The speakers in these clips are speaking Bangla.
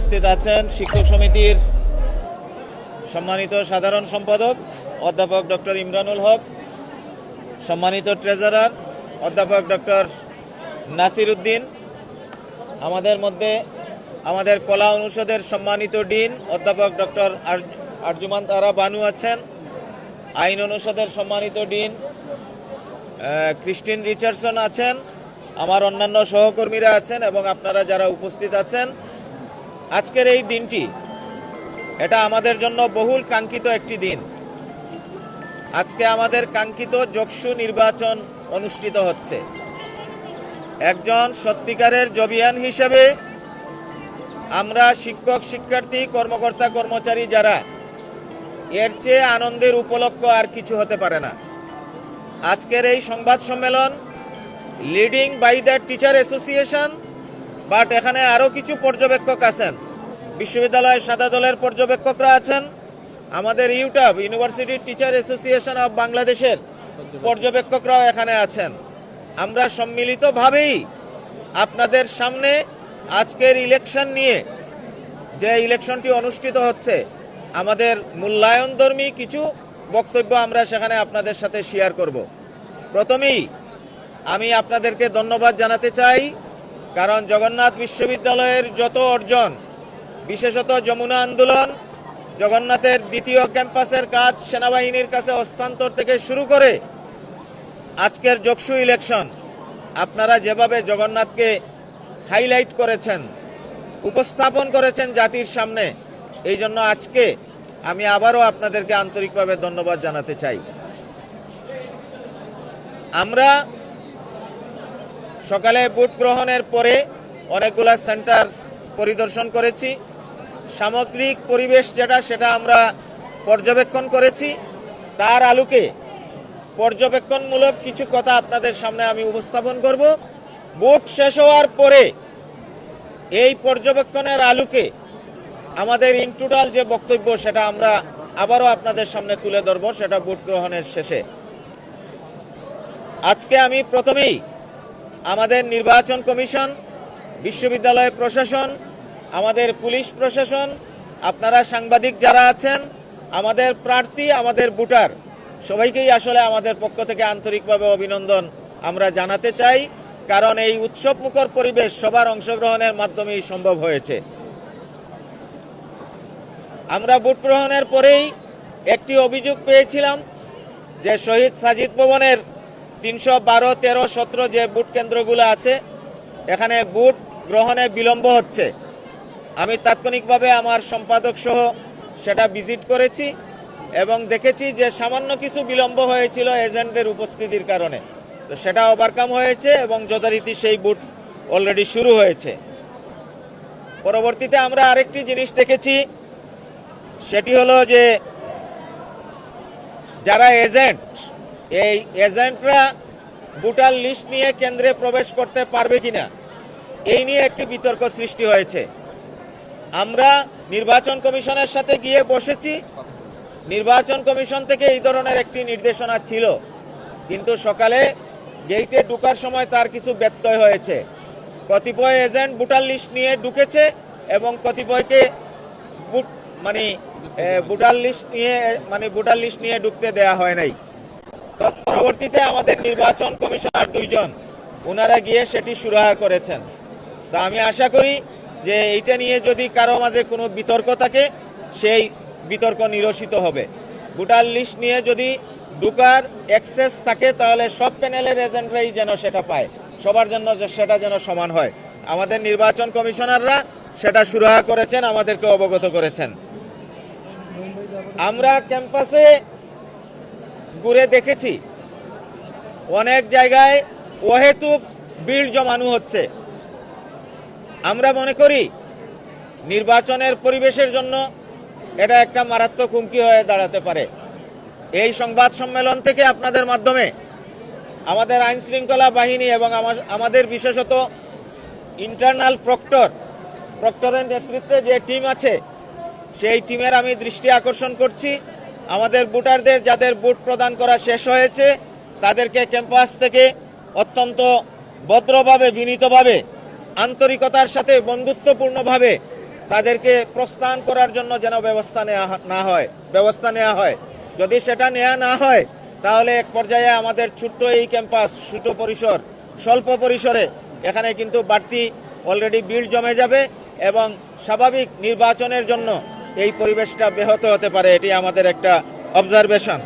উপস্থিত আছেন শিক্ষক সমিতির সম্মানিত সাধারণ সম্পাদক, অধ্যাপক ডক্টর ইমরানুল হক, সম্মানিত ট্রেজারার, অধ্যাপক ডক্টর নাসির উদ্দিন, আমাদের মধ্যে আমাদের কলা অনুষদের সম্মানিত ডিন, অধ্যাপক ডক্টর আরজুমান তারা বানু আছেন, আইন অনুষদের সম্মানিত ডিন ক্রিস্টিন রিচার্ডসন আছেন, আমার অন্যান্য সহকর্মীরা আছেন এবং আপনারা যারা উপস্থিত আছেন আজকের এই দিনটি, এটা আমাদের জন্য বহুল কাঙ্ক্ষিত একটি দিন। আজকে আমাদের কাঙ্ক্ষিত যক্ষু নির্বাচন অনুষ্ঠিত হচ্ছে। একজন সত্যিকারের জবিয়ান হিসেবে আমরা শিক্ষক, শিক্ষার্থী, কর্মকর্তা, কর্মচারী যারা, এর চেয়ে আনন্দের উপলক্ষ আর কিছু হতে পারে না। আজকের এই সংবাদ সম্মেলন leading by the teacher association but এখানে আরও কিছু পর্যবেক্ষক আছেন। বিশ্ববিদ্যালয়ের সাদা দলের পর্যবেক্ষকরা আছেন। আমাদের ইউটাব ইউনিভার্সিটি টিচার অ্যাসোসিয়েশন অফ বাংলাদেশের পর্যবেক্ষকরাও এখানে আছেন। আমরা সম্মিলিতভাবেই আপনাদের সামনে আজকের ইলেকশন নিয়ে যে ইলেকশনটি অনুষ্ঠিত হচ্ছে, আমাদের মূল্যায়নধর্মী কিছু বক্তব্য আমরা সেখানে আপনাদের সাথে শেয়ার করব। প্রথমেই আমি আপনাদেরকে ধন্যবাদ জানাতে চাই। কারণ জগন্নাথ বিশ্ববিদ্যালয়ের যত অর্জন, বিশেষত যমুনা আন্দোলন, জগন্নাথের দ্বিতীয় ক্যাম্পাসের কাজ সেনাবাহিনীর কাছে হস্তান্তর থেকে শুরু করে আজকের যক্ষু ইলেকশন, আপনারা যেভাবে জগন্নাথকে হাইলাইট করেছেন, উপস্থাপন করেছেন জাতির সামনে, এই জন্য আজকে আমি আবারও আপনাদেরকে আন্তরিকভাবে ধন্যবাদ জানাতে চাই। আমরা সকালে ভোট গ্রহণের পরে অনেকগুলা সেন্টার পরিদর্শন করেছি। সামগ্রিক পরিবেশ যেটা, সেটা আমরা পর্যবেক্ষণ করেছি। তার আলোকে পর্যবেক্ষণমূলক কিছু কথা আপনাদের সামনে আমি উপস্থাপন করব। ভোট শেষ হওয়ার পরে এই পর্যবেক্ষণের আলোকে আমাদের ইন টোটাল যে বক্তব্য, সেটা আমরা আবারও আপনাদের সামনে তুলে ধরব, সেটা ভোট গ্রহণের শেষে। আজকে আমি প্রথমেই আমাদের নির্বাচন কমিশন, বিশ্ববিদ্যালয় প্রশাসন, আমাদের পুলিশ প্রশাসন, আপনারা সাংবাদিক যারা আছেন, আমাদের প্রার্থী, আমাদের ভোটার, সবাইকেই আসলে আমাদের পক্ষ থেকে আন্তরিকভাবে অভিনন্দন আমরা জানাতে চাই, কারণ এই উৎসব মুখর পরিবেশ সবার অংশগ্রহণের মাধ্যমেই সম্ভব হয়েছে। আমরা ভোট গ্রহণের পরেই একটি অভিযোগ পেয়েছিলাম যে শহীদ সাজিদ ভবনের তিনশো বারো, তেরো, সতেরো যে বুট কেন্দ্রগুলো আছে, এখানে বুট গ্রহণে বিলম্ব হচ্ছে। আমি তাৎক্ষণিকভাবে আমার সম্পাদক সহ সেটা ভিজিট করেছি এবং দেখেছি যে সামান্য কিছু বিলম্ব হয়েছিল এজেন্টদের উপস্থিতির কারণে। তো সেটা ওভারকাম হয়েছে এবং যথারীতি সেই বুট অলরেডি শুরু হয়েছে। পরবর্তীতে আমরা আরেকটি জিনিস দেখেছি, সেটি হলো যে যারা এজেন্ট এই এজেন্টরা ভোটার লিস্ট নিয়ে কেন্দ্রে প্রবেশ করতে পারবে কিনা? এই নিয়ে একটি বিতর্ক সৃষ্টি হয়েছে। আমরা নির্বাচন কমিশনের সাথে গিয়ে বসেছি। নির্বাচন কমিশন থেকে এই ধরনের একটি নির্দেশনা ছিল। কিন্তু সকালে গেইটে ঢুকার সময় তার কিছু ব্যত্যয় হয়েছে। কতিপয় এজেন্ট ভোটার লিস্ট নিয়ে ঢুকেছে এবং কতিপয়কে মানে ভোটার লিস্ট নিয়ে মানে ভোটার লিস্ট নিয়ে ঢুকতে দেয়া হয় নাই। পরবর্তীতে আমাদের নির্বাচন কমিশনার দুইজন ওনারা গিয়ে সেটি সুরাহা করেছেন। তা আমি আশা করি যে এইটা নিয়ে যদি কারও মাঝে কোনো বিতর্ক থাকে, সেই বিতর্ক নিরসিত হবে। ভোটার লিস্ট নিয়ে যদি ঢুকার অ্যাক্সেস থাকে, তাহলে সব প্যানেলের এজেন্টরাই যেন সেটা পায়। সবার জন্য সেটা যেন সমান হয়। আমাদের নির্বাচন কমিশনাররা সেটা সুরাহা করেছেন, আমাদেরকে অবগত করেছেন। আমরা ক্যাম্পাসে ঘুরে দেখেছি অনেক জায়গায় অহেতুক ভিড় জমানো হচ্ছে। আমরা মনে করি নির্বাচনের পরিবেশের জন্য এটা একটা মারাত্মক হুমকি হয়ে দাঁড়াতে পারে। এই সংবাদ সম্মেলন থেকে আপনাদের মাধ্যমে আমাদের আইন শৃঙ্খলা বাহিনী এবং আমাদের বিশেষত ইন্টারনাল প্রক্টর প্রক্টরের নেতৃত্বে যে টিম আছে, সেই টিমের আমি দৃষ্টি আকর্ষণ করছি। আমাদের ভোটারদের যাদের ভোট প্রদান করা শেষ হয়েছে তাদেরকে ক্যাম্পাস থেকে অত্যন্ত ভদ্রভাবে, বিনীতভাবে, আন্তরিকতার সাথে, বন্ধুত্বপূর্ণভাবে তাদেরকে প্রস্থান করার জন্য যেন ব্যবস্থা নেওয়া না হয়, ব্যবস্থা নেওয়া হয়। যদি সেটা নেওয়া না হয়, তাহলে এক পর্যায়ে আমাদের ছোট্ট এই ক্যাম্পাস, ছোট পরিসর, স্বল্প পরিসরে এখানে কিন্তু বাড়তি অলরেডি ভিড় জমে যাবে এবং স্বাভাবিক নির্বাচনের জন্য এই পরিবেশটা ব্যাহত হতে পারে। এটি আমাদের একটা অবজারভেশন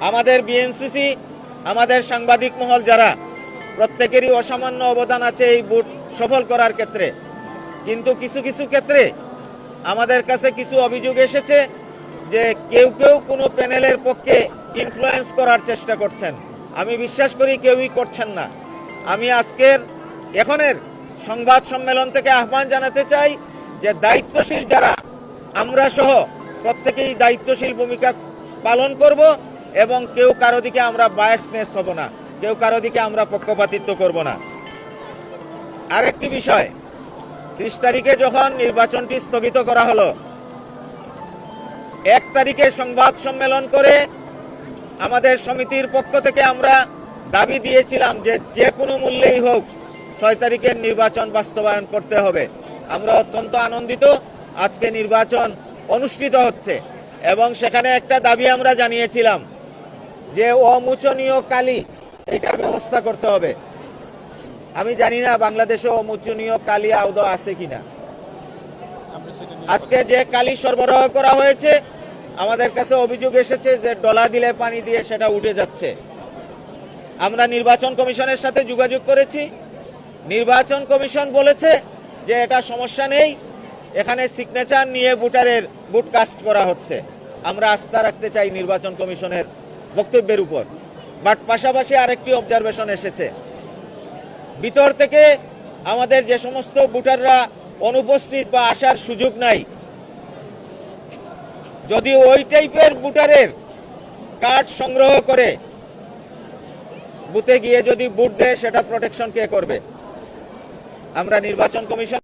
আমাদের বিএনসিসি, আমাদের সাংবাদিক মহল যারা, প্রত্যেকেরই অসামান্য অবদান আছে এই ভোট সফল করার ক্ষেত্রে। কিন্তু কিছু কিছু ক্ষেত্রে আমাদের কাছে কিছু অভিযোগ এসেছে যে কেউ কেউ কোনো প্যানেলের পক্ষে ইনফ্লুয়েন্স করার চেষ্টা করছেন। আমি বিশ্বাস করি কেউই করছেন না। আমি আজকের, এখনের সংবাদ সম্মেলন থেকে আহ্বান জানাতে চাই যে দায়িত্বশীল যারা, আমরা সহ প্রত্যেকেই দায়িত্বশীল ভূমিকা পালন করব। এবং কেউ কারও দিকে আমরা বায়াসনেস হব না, কেউ কারও দিকে আমরা পক্ষপাতিত্ব করব না। আরেকটি বিষয়, ত্রিশ তারিখে যখন নির্বাচনটি স্থগিত করা হলো, এক তারিখে সংবাদ সম্মেলন করে আমাদের সমিতির পক্ষ থেকে আমরা দাবি দিয়েছিলাম যে যে কোনো মূল্যেই হোক ছয় তারিখের নির্বাচন বাস্তবায়ন করতে হবে। আমরা অত্যন্ত আনন্দিত, আজকে নির্বাচন অনুষ্ঠিত হচ্ছে এবং সেখানে একটা দাবি আমরা জানিয়েছিলাম। যে অমোচনীয় কালি এটার ব্যবস্থা করতে হবে। আমি জানি না বাংলাদেশে অমোচনীয় কালি আদৌ আছে কিনা। আজকে যে কালি সরবরাহ করা হয়েছে, আমাদের কাছে অভিযোগ এসেছে যে ডলা দিলে পানি দিয়ে সেটা উঠে যাচ্ছে। আমরা নির্বাচন কমিশনের সাথে যোগাযোগ করেছি। নির্বাচন কমিশন বলেছে যে এটা সমস্যা নেই, এখানে সিগনেচার নিয়ে ভোটারের ভোট কাস্ট করা হচ্ছে। আমরা আস্থা রাখতে চাই নির্বাচন কমিশনের বক্তব্যের উপর। বাট পাশাপাশি আরেকটি অবজারভেশন এসেছে। ভিতর থেকে আমাদের যে সমস্ত ভোটাররা অনুপস্থিত বা আসার সুযোগ নাই, যদি ওই টাইপের ভোটারের কার্ড সংগ্রহ করে, বুথে গিয়ে যদি ভোট দেয়, সেটা প্রোটেকশন কে করবে? আমরা নির্বাচন কমিশন